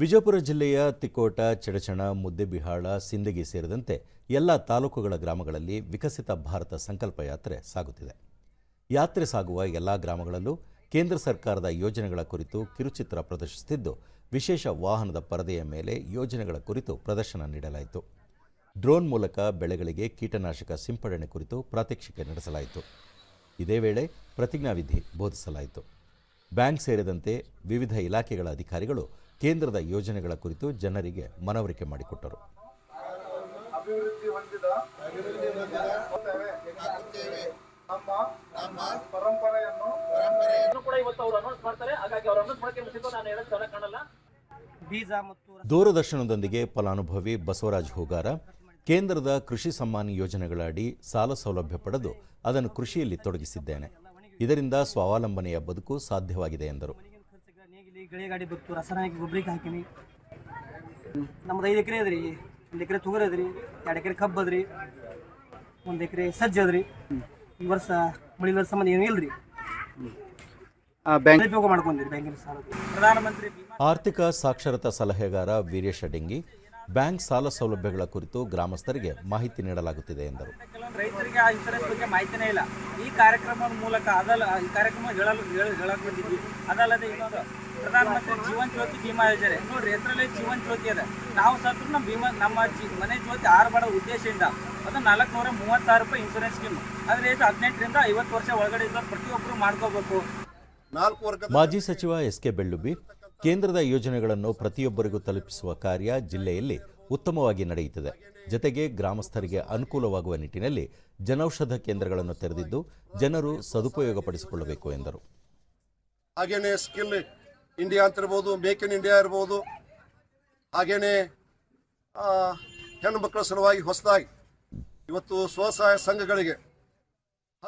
ವಿಜಯಪುರ ಜಿಲ್ಲೆಯ ತಿಕೋಟ ಚಡಚಣ, ಮುದ್ದೆಬಿಹಾಳ, ಸಿಂದಗಿ ಸೇರಿದಂತೆ ಎಲ್ಲ ತಾಲೂಕುಗಳ ಗ್ರಾಮಗಳಲ್ಲಿ ವಿಕಸಿತ ಭಾರತ ಸಂಕಲ್ಪ ಯಾತ್ರೆ ಸಾಗುತ್ತಿದೆ. ಯಾತ್ರೆ ಸಾಗುವ ಎಲ್ಲ ಗ್ರಾಮಗಳಲ್ಲೂ ಕೇಂದ್ರ ಸರ್ಕಾರದ ಯೋಜನೆಗಳ ಕುರಿತು ಕಿರುಚಿತ್ರ ಪ್ರದರ್ಶಿಸುತ್ತಿದ್ದು, ವಿಶೇಷ ವಾಹನದ ಪರದೆಯ ಮೇಲೆ ಯೋಜನೆಗಳ ಕುರಿತು ಪ್ರದರ್ಶನ ನೀಡಲಾಯಿತು. ಡ್ರೋನ್ ಮೂಲಕ ಬೆಳೆಗಳಿಗೆ ಕೀಟನಾಶಕ ಸಿಂಪಡಣೆ ಕುರಿತು ಪ್ರಾತ್ಯಕ್ಷಿಕೆ ನಡೆಸಲಾಯಿತು. ಇದೇ ವೇಳೆ ಪ್ರತಿಜ್ಞಾವಿಧಿ ಬೋಧಿಸಲಾಯಿತು. ಬ್ಯಾಂಕ್ ಸೇರಿದಂತೆ ವಿವಿಧ ಇಲಾಖೆಗಳ ಅಧಿಕಾರಿಗಳು ಕೇಂದ್ರದ ಯೋಜನೆಗಳ ಕುರಿತು ಜನರಿಗೆ ಮನವರಿಕೆ ಮಾಡಿಕೊಟ್ಟರು. ಅಭಿವೃದ್ಧಿ ಹೊಂದಿದ ಹಾಕುತ್ತೇವೆ. ನಮ್ಮ ನಮ್ಮ ಪರಂಪರೆಯನ್ನು ಇದನ್ನು ಕೂಡ ಇವತ್ತು ಅವರು ಅನೌನ್ಸ್ ಮಾಡ್ತಾರೆ. ಹಾಗಾಗಿ ಅವ್ರು ಅನೌನ್ಸ್ ಮಾಡಕ್ಕೆ ಮುಂಚಿತ ನಾನು ಹೇಳೋದು ಚೆನ್ನಾಗಿ ಬೀಜ ಮತ್ತು ದೂರದರ್ಶನದೊಂದಿಗೆ ಫಲಾನುಭವಿ ಬಸವರಾಜ್ ಹೂಗಾರ. ಕೇಂದ್ರದ ಕೃಷಿ ಸಮ್ಮಾನ್ ಯೋಜನೆಗಳ ಅಡಿ ಸಾಲ ಸೌಲಭ್ಯ ಪಡೆದು ಅದನ್ನು ಕೃಷಿಯಲ್ಲಿ ತೊಡಗಿಸಿದ್ದೇನೆ. ಇದರಿಂದ ಸ್ವಾವಲಂಬನೆಯ ಬದುಕು ಸಾಧ್ಯವಾಗಿದೆ ಎಂದರು. ಗಳೆ ಗಾಡಿ ಬತ್ತು ರಾಸಾಯನಿಕ ಗೊಬ್ಬರಕ್ಕೆ ಹಾಕಿನಿ. ನಮ್ದು ಐದು ಎಕರೆ ಅದ್ರಿ ಒಂದು ಎಕರೆ ತೊಗರಿ ಅದ್ರಿ ಎರಡು ಎಕರೆ ಕಬ್ಬು ಅದ್ರಿ ಒಂದು ಎಕರೆ ಸಜ್ಜೆ ಅದ್ರಿ. ಈ ವರ್ಷ ಮಳಿಲ ಸಂಬಂಧ ಏನೂ ಇಲ್ರಿ. ಬ್ಯಾಂಕ್ ಉಪಯೋಗ ಮಾಡ್ಕೊಂಡಿರಿ ಬ್ಯಾಂಕಿನ ಸಾಲ ಪ್ರಧಾನಮಂತ್ರಿ ಬಿಮಾ ಆರ್ಥಿಕ ಸಾಕ್ಷರತಾ ಸಲಹೆಗಾರ ವೀರೇಶ ಡೆಂಗಿ ಬ್ಯಾಂಕ್ ಸಾಲ ಸೌಲಭ್ಯಗಳ ಕುರಿತು ಗ್ರಾಮಸ್ಥರಿಗೆ ಮಾಹಿತಿ ನೀಡಲಾಗುತ್ತಿದೆ ಎಂದರು. ರೈತರಿಗೆ ಆ ಇನ್ಸೂರೆನ್ಸ್ ಬಗ್ಗೆ ಮಾಹಿತಿನೇ ಇಲ್ಲ. ಈ ಕಾರ್ಯಕ್ರಮದ ಮೂಲಕ ಅದಲ್ಲ ಈ ಕಾರ್ಯಕ್ರಮ ಹೇಳಲು ಹೇಳಲು ಹೇಳಕ್ ಬಂದಿದ್ವಿ. ಅದಲ್ಲದೆ ಇನ್ನೊಂದು ಪ್ರಧಾನಮಂತ್ರಿ ಜೀವನ್ ಜ್ಯೋತಿ ಭೀಮಾ ಯೋಜನೆ. ನೋಡ್ರಿ ಹೆಸರಲ್ಲಿ ಜೀವನ್ ಜ್ಯೋತಿ ಅದ. ನಾವು ಸತ್ರು ನಮ್ಮ ಭೀಮಾ ನಮ್ಮ ಜಿ ಮನೆ ಜ್ಯೋತಿ ಆರು ಮಾಡೋ ಉದ್ದೇಶದಿಂದ ಅದು ನಾಲ್ಕುನೂರ ಮೂವತ್ತಾರು ರೂಪಾಯಿ ಇನ್ಸೂರೆನ್ಸ್ ಸ್ಕೀಮ್ ಅದ್ರ ಏಜ್ ಹದಿನೆಂಟರಿಂದ ಐವತ್ತು ವರ್ಷ ಒಳಗಡೆ ಇದ್ದವ್ರು ಪ್ರತಿಯೊಬ್ಬರು ಮಾಡ್ಕೋಬೇಕು. ಮಾಜಿ ಸಚಿವ ಎಸ್ ಕೆ ಬೆಳ್ಳುಬಿ ಕೇಂದ್ರದ ಯೋಜನೆಗಳನ್ನು ಪ್ರತಿಯೊಬ್ಬರಿಗೂ ತಲುಪಿಸುವ ಕಾರ್ಯ ಜಿಲ್ಲೆಯಲ್ಲಿ ಉತ್ತಮವಾಗಿ ನಡೆಯುತ್ತಿದೆ. ಜತೆಗೆ ಗ್ರಾಮಸ್ಥರಿಗೆ ಅನುಕೂಲವಾಗುವ ನಿಟ್ಟಿನಲ್ಲಿ ಜನೌಷಧ ಕೇಂದ್ರಗಳನ್ನು ತೆರೆದಿದ್ದು ಜನರು ಸದುಪಯೋಗಪಡಿಸಿಕೊಳ್ಳಬೇಕು ಎಂದರು. ಹಾಗೇನೆ ಸ್ಕಿಲ್ ಇಂಡಿಯಾ ಅಂತ ಇರ್ಬೋದು ಮೇಕ್ ಇನ್ ಇಂಡಿಯಾ ಇರ್ಬೋದು, ಹಾಗೇನೆ ಹೆಣ್ಣು ಮಕ್ಕಳ ಸಲುವಾಗಿ ಹೊಸದಾಗಿ ಇವತ್ತು ಸ್ವಸಹಾಯ ಸಂಘಗಳಿಗೆ